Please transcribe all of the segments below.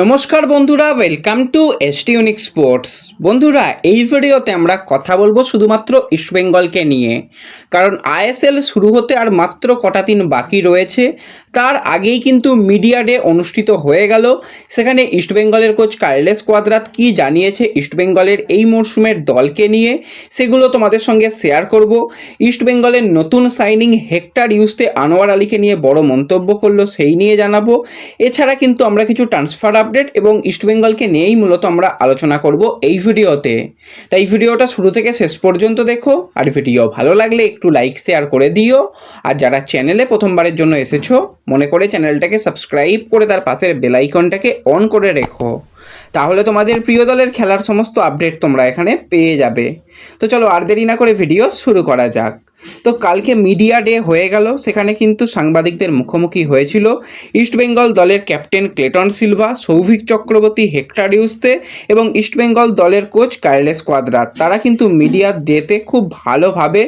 নমস্কার বন্ধুরা welcome to ST unique sports বন্ধুরা, এই ভিডিওতে আমরা কথা বলব শুধুমাত্র ইস্টবেঙ্গলকে নিয়ে। কারণ আইএসএল শুরু হতে আর মাত্র কটা দিন বাকি রয়েছে তার আগেই কিন্তু মিডিয়া ডে অনুষ্ঠিত হয়ে গেল। সেখানে ইস্টবেঙ্গলের কোচ কার্লেস কোয়াদ্রাত কি জানিয়েছে ইস্টবেঙ্গলের এই মরশুমের দলকে নিয়ে, সেগুলো তোমাদের সঙ্গে শেয়ার করব। ইস্টবেঙ্গলের নতুন সাইনিং হেক্টর ইউজতে আনোয়ার আলীকে নিয়ে বড় মন্তব্য করল, সেই নিয়ে জানাব। এছাড়া কিন্তু আমরা কিছু ট্রান্সফার আপডেট এবং ইস্টবেঙ্গলকে নিয়েই মূলত আমরা আলোচনা করব এই ভিডিওতে। তাই ভিডিওটা শুরু থেকে শেষ পর্যন্ত দেখো, আর ভিডিও ভালো লাগলে একটু লাইক শেয়ার করে দিও। আর যারা চ্যানেলে প্রথমবারের জন্য এসেছ মনে করে চ্যানেলটাকে সাবস্ক্রাইব করে তার পাশের বেলাইকনটাকে অন করে রেখো। তাহলে তোমাদের প্রিয় দলের খেলার সমস্ত আপডেট তোমরা এখানে পেয়ে যাবে। তো চলো আর দেরি না করে ভিডিও শুরু করা যাক। তো কালকে মিডিয়া ডে হয়ে গেল, সেখানে কিন্তু সাংবাদিকদের মুখোমুখি হয়েছিল ইস্টবেঙ্গল দলের captain Cleyton Silva, Souvik Chakraborty, Hector Yuste এবং ইস্টবেঙ্গল দলের কোচ কার্লেস কোয়াদ্রাত তারা কিন্তু মিডিয়া ডেতে খুব ভালোভাবে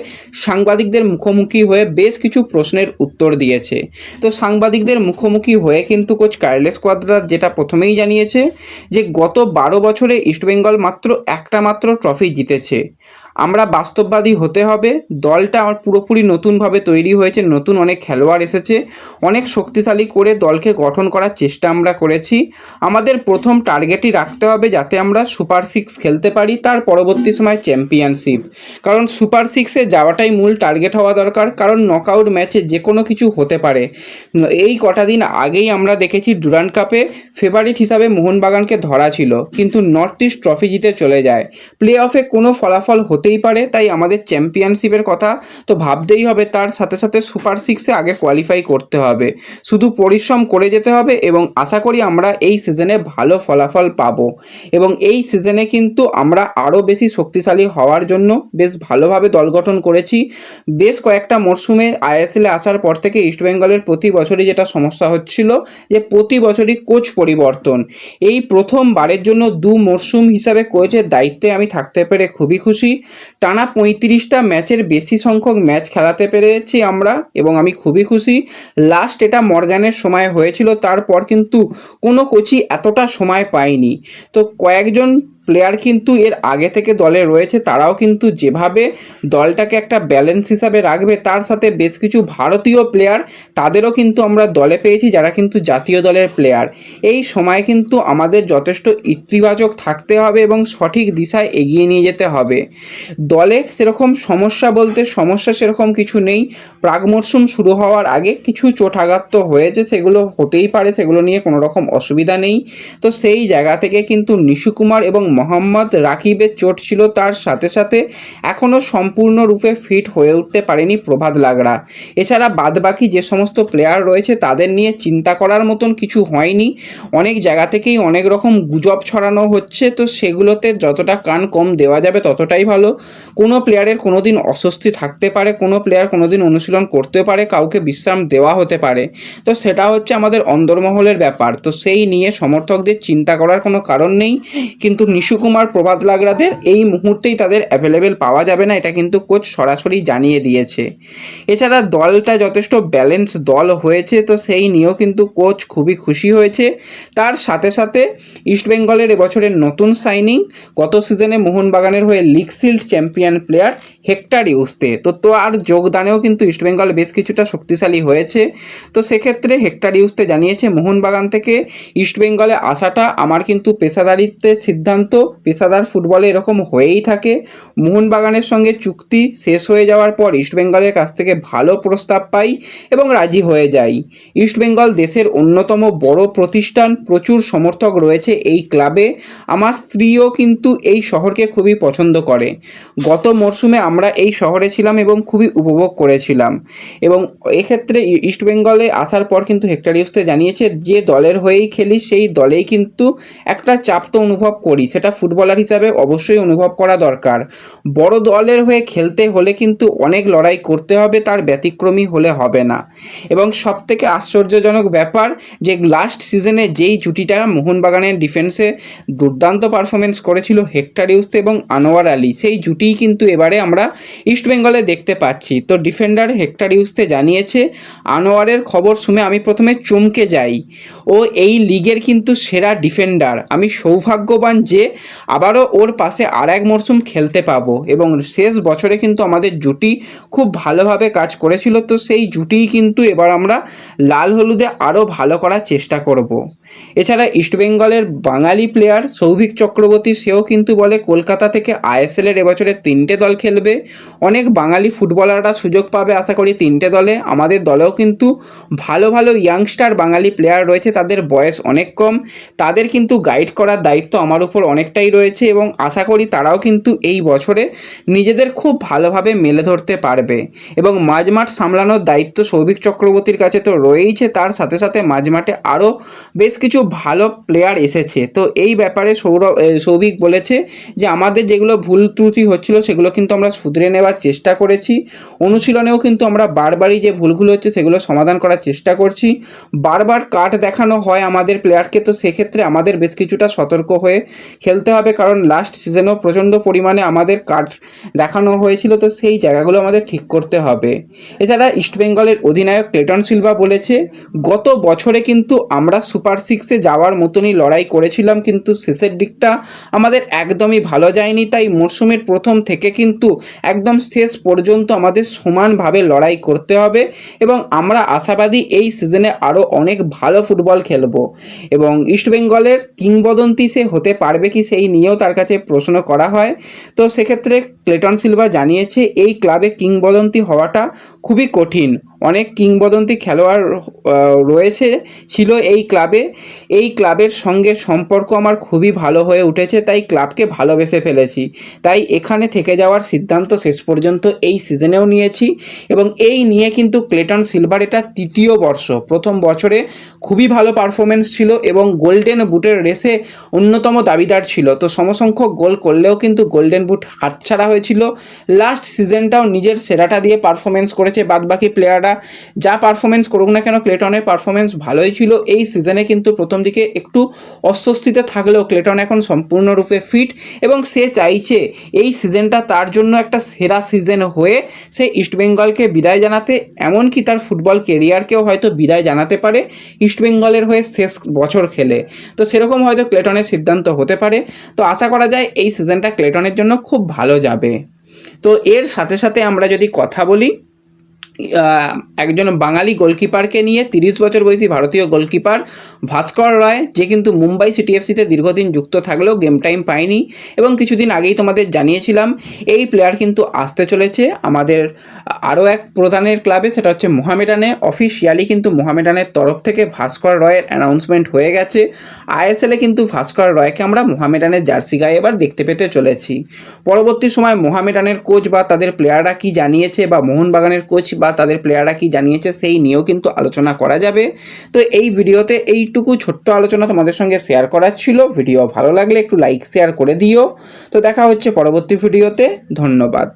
সাংবাদিকদের মুখোমুখি হয়ে বেশ কিছু প্রশ্নের উত্তর দিয়েছে। তো সাংবাদিকদের মুখোমুখি হয়ে কিন্তু কোচ কার্লেস কোয়াদ্রাত যেটা প্রথমেই জানিয়েছে যে, গত বারো বছরে ইস্টবেঙ্গল মাত্র একটা মাত্র ট্রফি জিতেছে। আমরা বাস্তববাদী হতে হবে। দলটা আমার পুরোপুরি নতুনভাবে তৈরি হয়েছে, নতুন অনেক খেলোয়াড় এসেছে। অনেক শক্তিশালী করে দলকে গঠন করার চেষ্টা আমরা করেছি। আমাদের প্রথম টার্গেটই রাখতে হবে যাতে আমরা সুপার সিক্স খেলতে পারি, তার পরবর্তী সময় চ্যাম্পিয়নশিপ। কারণ সুপার সিক্সে যাওয়াটাই মূল টার্গেট হওয়া দরকার, কারণ নকআউট ম্যাচে যে কোনো কিছু হতে পারে। এই কটা দিন আগেই আমরা দেখেছি ডুরান্ড কাপে ফেভারিট হিসাবে মোহনবাগানকে ধরা ছিল, কিন্তু নর্থ ইস্ট ট্রফি জিতে চলে যায়। প্লে অফে কোনো ফলাফল হতেই পারে, তাই আমাদের চ্যাম্পিয়নশিপের কথা তো ভাবতেই হবে, তার সাথে সাথে সুপার সিক্সে আগে কোয়ালিফাই করতে হবে। শুধু পরিশ্রম করে যেতে হবে এবং আশা করি আমরা এই সিজনে ভালো ফলাফল পাবো। এবং এই সিজনে কিন্তু আমরা আরও বেশি শক্তিশালী হওয়ার জন্য বেশ ভালোভাবে দল গঠন করেছি। বেশ কয়েকটা মরশুমে আইএসএলে আসার পর থেকে ইস্টবেঙ্গলের প্রতি বছরই যেটা সমস্যা হচ্ছিল, যে প্রতি বছরই কোচ পরিবর্তন। এই প্রথমবারের জন্য দু মরশুম হিসাবে কোচের দায়িত্বে আমি থাকতে পেরে খুবই খুশি। টানা পঁয়ত্রিশটা ম্যাচের বেশি সংখ্যক ম্যাচ খেলাতে পেরেছি আমরা এবং আমি খুবই খুশি। লাস্ট এটা মর্গানের সময় হয়েছিল, তারপর কিন্তু কোনো কোচই এতটা সময় পায়নি। তো কয়েকজন প্লেয়ার কিন্তু এর আগে থেকে দলে রয়েছে, তারাও কিন্তু যেভাবে দলটাকে একটা ব্যালেন্স হিসাবে রাখবে, তার সাথে বেশ কিছু ভারতীয় প্লেয়ার তাদেরও কিন্তু আমরা দলে পেয়েছি, যারা কিন্তু জাতীয় দলের প্লেয়ার এই সময় কিন্তু আমাদের যথেষ্ট ইতিবাচক থাকতে হবে এবং সঠিক দিশায় এগিয়ে নিয়ে যেতে হবে। দলে সেরকম সমস্যা বলতে সমস্যা সেরকম কিছু নেই। প্রাক মরশুম শুরু হওয়ার আগে কিছু চোটাঘাত তো হয়েছে, সেগুলো হতেই পারে, সেগুলো নিয়ে কোনো রকম অসুবিধা নেই। তো সেই জায়গা থেকে কিন্তু নিশু কুমার এবং মোহাম্মদ রাকিবের চোট ছিল তার সাথে সাথে এখনও সম্পূর্ণরূপে ফিট হয়ে উঠতে পারেনি প্রভাত লাগড়া। এছাড়া বাদবাকি যে সমস্ত প্লেয়ার রয়েছে তাদের নিয়ে চিন্তা করার মতন কিছু হয়নি। অনেক জায়গা থেকেই অনেক রকম গুজব ছড়ানো হচ্ছে, তো সেগুলোতে যতটা কান কম দেওয়া যাবে ততটাই ভালো। কোনো প্লেয়ারের কোনো দিন অস্বস্তি থাকতে পারে, কোনো প্লেয়ার কোনো দিন অনুশীলন করতে পারে, কাউকে বিশ্রাম দেওয়া হতে পারে। তো সেটা হচ্ছে আমাদের অন্দরমহলের ব্যাপার। তো সেই নিয়ে সমর্থকদের চিন্তা করার কোনো কারণ নেই, কিন্তু কুমার প্রভাত লাগরাদের এই মুহূর্তেই তাদের অ্যাভেলেবেল পাওয়া যাবে না, এটা কিন্তু কোচ সরাসরি জানিয়ে দিয়েছে। এছাড়া দলটা যথেষ্ট ব্যালেন্স দল হয়েছে, তো সেই নিয়েও কিন্তু কোচ খুবই খুশি হয়েছে। তার সাথে সাথে ইস্টবেঙ্গলের এবছরের নতুন সাইনিং গত সিজনে মোহনবাগানের হয়ে league shield champion player Hector Yuste. তো তো আর যোগদানেও কিন্তু ইস্টবেঙ্গল বেশ কিছুটা শক্তিশালী হয়েছে। তো সেক্ষেত্রে হেক্টর ইউস্তে জানিয়েছে, মোহনবাগান থেকে ইস্টবেঙ্গলে আসাটা আমার কিন্তু পেশাদারিত্বের সিদ্ধান্ত পেশাদার ফুটবলে এরকম হয়েই থাকে। মোহনবাগানের সঙ্গে চুক্তি শেষ হয়ে যাওয়ার পর ইস্টবেঙ্গলের কাছ থেকে ভালো প্রস্তাব পাই এবং রাজি হয়ে যাই। ইস্টবেঙ্গল দেশের অন্যতম বড় প্রতিষ্ঠান, প্রচুর সমর্থক রয়েছে এই ক্লাবে। আমার স্ত্রীও কিন্তু এই শহরকে খুবই পছন্দ করে। গত মরশুমে আমরা এই শহরে ছিলাম এবং খুবই উপভোগ করেছিলাম। এবং এক্ষেত্রে ইস্টবেঙ্গলে আসার পর কিন্তু হেক্টর ইউসতে জানিয়েছে, যে দলের হয়েই খেলি, সেই দলেই কিন্তু একটা চাপ তো অনুভব করি, সেটা ফুটবলার হিসাবে অবশ্যই অনুভব করা দরকার। বড় দলের হয়ে খেলতে হলে কিন্তু অনেক লড়াই করতে হবে, তার ব্যতিক্রমী হলে হবে না। এবং সব থেকে আশ্চর্যজনক ব্যাপার যে লাস্ট সিজনে যেই জুটিটা মোহনবাগানের ডিফেন্সে দুর্দান্ত পারফরমেন্স করেছিল হেক্টর ইউস্তে এবং আনোয়ার আলী, সেই জুটিই কিন্তু এবারে আমরা ইস্টবেঙ্গলে দেখতে পাচ্ছি। তো ডিফেন্ডার হেক্টর ইউসতে জানিয়েছে, আনোয়ারের খবর শুনে আমি প্রথমে চমকে যাই। ও এই লিগের কিন্তু সেরা ডিফেন্ডার আমি সৌভাগ্যবান যে আবারও ওর পাশে আর এক মরশুম খেলতে পাবো এবং শেষ বছরে কিন্তু আমাদের জুটি খুব ভালোভাবে কাজ করেছিল, তো সেই জুটিই কিন্তু এবার আমরা লাল হলুদে আরও ভালো করার চেষ্টা করব। এছাড়া ইস্টবেঙ্গলের বাঙালি প্লেয়ার সৌভিক চক্রবর্তী, সেও কিন্তু বলে কলকাতা থেকে আইএসএলের এবছরে তিনটে দল খেলবে। অনেক বাঙালি ফুটবলাররা সুযোগ পাবে আশা করি তিনটে দলে। আমাদের দলেও কিন্তু ভালো ভালো ইয়াংস্টার বাঙালি প্লেয়ার রয়েছে, তাদের বয়স অনেক কম। তাদের কিন্তু গাইড করার দায়িত্ব আমার উপর অনেকটাই রয়েছে এবং আশা করি তারাও কিন্তু এই বছরে নিজেদের খুব ভালোভাবে মেলে ধরতে পারবে। এবং মাঝমাঠ সামলানোর দায়িত্ব সৌভিক চক্রবর্তীর কাছে তো রয়েইছে, তার সাথে সাথে মাঝমাঠে আরও বেশ কিছু ভালো প্লেয়ার এসেছে। তো এই ব্যাপারে সৌরভ সৌভিক বলেছে যে, আমাদের যেগুলো ভুল ত্রুটি হচ্ছিল, সেগুলো কিন্তু আমরা শুধরে নেওয়ার চেষ্টা করেছি। অনুশীলনেও কিন্তু আমরা বারবারই যে ভুলগুলো হচ্ছে, সেগুলো সমাধান করার চেষ্টা করছি। বারবার কাট দেখানো হয় আমাদের প্লেয়ারকে তো সেক্ষেত্রে আমাদের বেশ কিছুটা সতর্ক হয়ে খেলতে হবে, কারণ লাস্ট সিজনেও প্রচণ্ড পরিমাণে আমাদের কাট দেখানো হয়েছিল, তো সেই জায়গাগুলো আমাদের ঠিক করতে হবে। এছাড়া ইস্টবেঙ্গলের অধিনায়ক ক্লেটন সিলভা বলেছে, গত বছরে কিন্তু আমরা সুপার সিক্সে যাওয়ার মতনই লড়াই করেছিলাম, কিন্তু শেষের দিকটা আমাদের একদমই ভালো যায়নি। তাই মরশুমের প্রথম থেকে কিন্তু একদম শেষ পর্যন্ত আমাদের সমানভাবে লড়াই করতে হবে এবং আমরা আশাবাদী এই সিজনে আরও অনেক ভালো ফুটবল খেলব। এবং ইস্টবেঙ্গলের কিংবদন্তি সে হতে পারবে কি সেই নিয়েও তার কাছে প্রশ্ন করা হয়। তো সেক্ষেত্রে ক্লেটন সিলভা জানিয়েছে, এই ক্লাবে কিংবদন্তি হওয়াটা খুবই কঠিন। অনেক কিংবদন্তি খেলোয়াড় রয়েছে, ছিল এই ক্লাবে। এই ক্লাবের সঙ্গে সম্পর্ক আমার খুবই ভালো হয়ে উঠেছে, তাই ক্লাবকে ভালোবেসে ফেলেছি। তাই এখানে থেকে যাওয়ার সিদ্ধান্ত শেষ পর্যন্ত এই সিজনেও নিয়েছি এবং এই নিয়ে কিন্তু ক্লেটন সিলভার এটা তৃতীয় বর্ষ। প্রথম বছরে খুবই ভালো পারফরমেন্স ছিল এবং গোল্ডেন বুটের রেসে অন্যতম দাবিদার ছিল। তো সমসংখ্যক গোল করলেও কিন্তু গোল্ডেন বুট হাতছাড়া হয়েছিল। লাস্ট সিজনটাও নিজের সেরাটা দিয়ে পারফরমেন্স করেছে, বাদবাকি প্লেয়াররা যা পারফরমেন্স করুক না কেন ক্লেটনের পারফরমেন্স ভালোই ছিল। এই সিজনে কিন্তু প্রথম দিকে একটু অস্বস্তিতে থাকলেও ক্লেটন এখন সম্পূর্ণরূপে ফিট এবং সে চাইছে এই সিজনটা তার জন্য একটা সেরা সিজন হয়ে সে ইস্টবেঙ্গলকে বিদায় জানাতে, এমনকি তার ফুটবল কেরিয়ারকেও হয়তো বিদায় জানাতে পারে ইস্টবেঙ্গলের হয়ে শেষ বছর খেলে। তো সেরকম হয়তো ক্লেটনের সিদ্ধান্ত হতে পারে। তো আশা করা যায় এই সিজনটা ক্লেটনের জন্য খুব ভালো যাবে। তো এর সাথে সাথে আমরা যদি কথা বলি একজন বাঙালি গোলকিপারকে নিয়ে তিরিশ বছর বয়সী ভারতীয় গোলকিপার ভাস্কর রায়, যে কিন্তু মুম্বাই সিটি এফসিতে দীর্ঘদিন যুক্ত থাকলেও গেম টাইম পায়নি। এবং কিছুদিন আগেই তোমাদের জানিয়েছিলাম, এই প্লেয়ার কিন্তু আসতে চলেছে আমাদের আরও এক প্রধানের ক্লাবে সেটা হচ্ছে মোহামেডানে অফিসিয়ালি কিন্তু মোহামেডানের তরফ থেকে ভাস্কর রয়ের অ্যানাউন্সমেন্ট হয়ে গেছে। আইএসএলে কিন্তু ভাস্কর রয়কে আমরা মোহামেডানের জার্সি গায়ে এবার দেখতে পেতে চলেছি। পরবর্তী সময় মোহামেডানের কোচ বা তাদের প্লেয়াররা কি জানিয়েছে বা মোহনবাগানের কোচ বা তাদের প্লেয়াররা কি জানিয়েছে সেই নিয়েও কিন্তু আলোচনা করা যাবে। তো এই ভিডিওতে এইটুকু ছোট্ট আলোচনা তোমাদের সঙ্গে শেয়ার করার ছিল। ভিডিও ভালো লাগলে একটু লাইক শেয়ার করে দিও। তো দেখা হচ্ছে পরবর্তী ভিডিওতে। ধন্যবাদ।